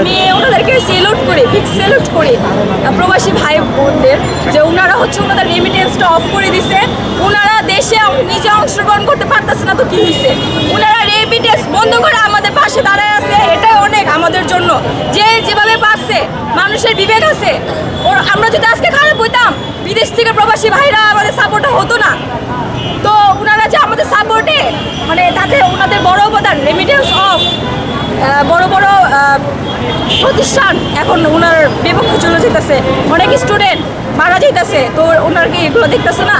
আমি ওনাদেরকে সেলুট করি বিগ সেলুট করি। প্রবাসী ভাই বোনদের, যে ওনারা হচ্ছে ওনাদের রেমিটেন্সটা অফ করে দিছে। ওনারা দেশে নিজে অংশগ্রহণ করতে পারতেছে না তো কি হয়েছে ওনারা রেমিটেন্স বন্ধ করে আমাদের পাশে দাঁড়ায় আছে, এটাই অনেক আমাদের জন্য। যে যেভাবে পাচ্ছে মানুষের বিবেক আছে। ওর, আমরা যদি আজকে খারাপ হইতাম, বিদেশ থেকে প্রবাসী ভাইরা আমাদের সাপোর্টটা হতো না। তো ওনারা যে আমাদের সাপোর্টে মানে তাতে ওনাদের বড় অবদান রেমিটেন্স অফ বড় বড় প্রতিষ্ঠান এখন ওনার বিপক্ষে চলে যেতেছে অনেক স্টুডেন্ট মারা যাইতেছে। তো ওনার কি এগুলো দেখতেছে না?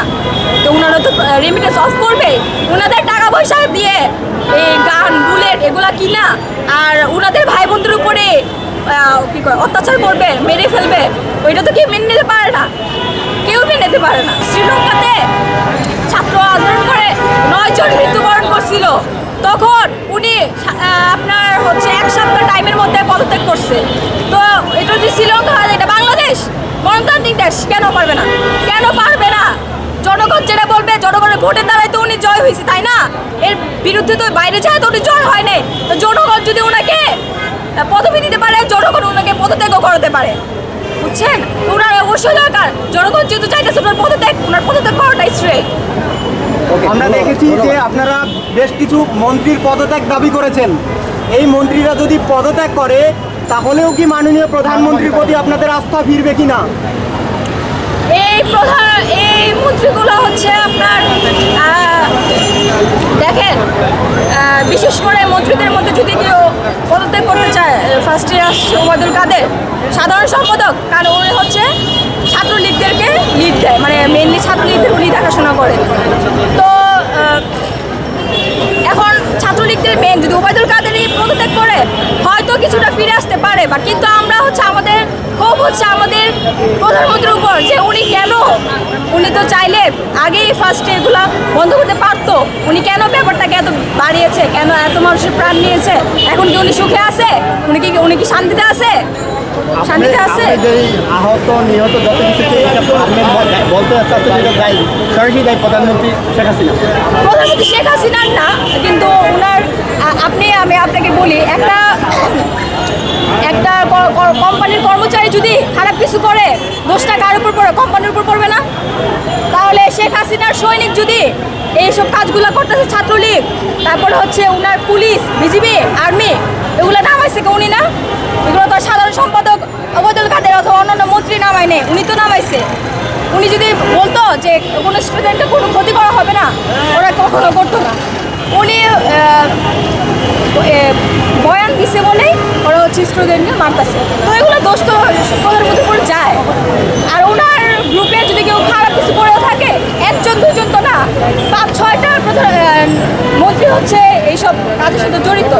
তো ওনারা তো রেমিটেন্স অফ করবে। ওনাদের টাকা পয়সা দিয়ে এই গান, বুলেট এগুলা কিনা, আর ওনাদের ভাই বোনদের উপরে কি কয়, অত্যাচার করবে, মেরে ফেলবে, ওইটা তো কেউ মেনে নিতে পারে না। কেউ মেনে নিতে পারে না। শ্রীলঙ্কাতে ছাত্র আন্দোলন করে নয়জন মৃত্যুবরণ করছিল। তখন উনি আপনার হচ্ছে এক সপ্তাহ টাইমের মধ্যে পদত্যাগ করছে। তো এটা যদি শ্রীলঙ্কা হয় এটা বাংলাদেশ? গণতান্ত্রিক দেশ, কেন পারবে না? কেন পারবে না? জনগণ যেটা বলবে, জনগণের ভোটের দ্বারাই তো উনি জয় হয়েছে, তাই না? এর বিরুদ্ধে তো বাইরে যায় তো উনি জয় হয় নাই। তো জনগণ যদি ওনাকে পদবি দিতে পারে, জনগণ ওনাকে পদত্যাগও করাতে পারে। বুঝছেন? ওনার অবশ্যই দরকার। জনগণ যেহেতু চাইতেছে, ওনার পদত্যাগ ওনার পদত্যাগ করাটাই শ্রেয়। আমরা দেখেছি যে আপনারা বেশ কিছু মন্ত্রীর পদত্যাগ দাবি করেছেন। এই মন্ত্রীরা যদি পদত্যাগ করে, তাহলেও কি মাননীয় প্রধানমন্ত্রীর প্রতি আপনাদের আস্থা ফিরবে কিনা? এই প্রধান, এই মন্ত্রীগুলো হচ্ছে আপনার দেখেন বিশেষ করে মন্ত্রীদের মধ্যে যদি কেউ পদত্যাগ করতে চায় ফার্স্ট আসছে ওবায়দুল কাদের, সাধারণ সম্পাদক, কারণ উনি হচ্ছে মেন যদি ওবায়দুল কাদের এই পদত্যাগ করে, হয়তো কিছুটা ফিরে আসতে পারে। বা কিন্তু আমরা হচ্ছে আমাদের খুব হচ্ছে আমাদের প্রধানমন্ত্রীর উপর যে উনি কেন, উনি তো চাইলে আগেই ফার্স্টে এগুলো বন্ধ করতে পারতো। উনি কেন ব্যাপারটাকে এত বাড়িয়েছে? কেন এত মানুষের প্রাণ নিয়েছে? এখন কি উনি সুখে আছে? উনি কি উনি কি শান্তিতে আছে? শান্তিতে আছে? আহত নিহত যত কিছু আছে, এটা আপনি বল- বলতে চাচ্ছেন এটা দায়ী। সরাসরি দায়ী প্রধানমন্ত্রী শেখ হাসিনা। প্রধানমন্ত্রী শেখ হাসিনার না কিন্তু ওনার আপনি আমি আপনাকে বলি একটা একটা ক- ক- কোম্পানির কর্মচারী যদি খারাপ কিছু করে দোষটা কার উপর পড়ে কোম্পানির উপর পড়বে না? তাহলে শেখ হাসিনার সৈনিক যদি এইসব কাজগুলো করতেছে ছাত্রলীগ তারপরে হচ্ছে ওনার পুলিশ বিজিবি আর্মি এগুলো কে উনি না? এগুলো তো সাধারণ সম্পাদক নেই উনি তো নামাইছে। উনি যদি বলতো যে কোনো স্টুডেন্টের কোনো ক্ষতি করা হবে না, ওরা কখনো করতো না। উনি বয়ান দিছে বলেই ওরা হচ্ছে স্টুডেন্টকে মারতেছে। তো এগুলো দোষ তো প্রধানমন্ত্রীর উপর যায়। আর ওনার গ্রুপে যদি কেউ খারাপ কিছু করেও থাকে, একজন দুজন তো না, পাঁচ, ছয়টা প্রধান মন্ত্রী হচ্ছে এইসব কাজের সাথে জড়িত।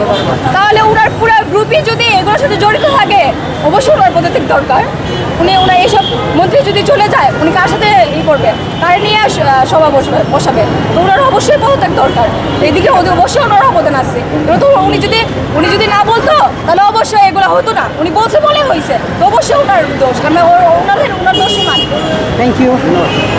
তাহলে ওনার পুরো গ্রুপই যদি এগুলোর সাথে জড়িত থাকে, অবশ্যই ওনার পদত্যাগ দরকার। উনি ওনার এইসব মন্ত্রী যদি চলে যায়, উনি কার সাথে ই করবে? কারে নিয়ে সভা বসবে, বসাবে? তো ওনার অবশ্যই পদত্যাগ দরকার। এইদিকে ওদের অবশ্যই ওনার অবদান আছে। তো উনি যদি উনি যদি না বলতো, তাহলে অবশ্যই এগুলো হতো না। উনি বলছে বলে হয়েছে তো অবশ্যই ওনার দোষ। আমরা ওনাদের, ওনার দোষই মানি। Thank you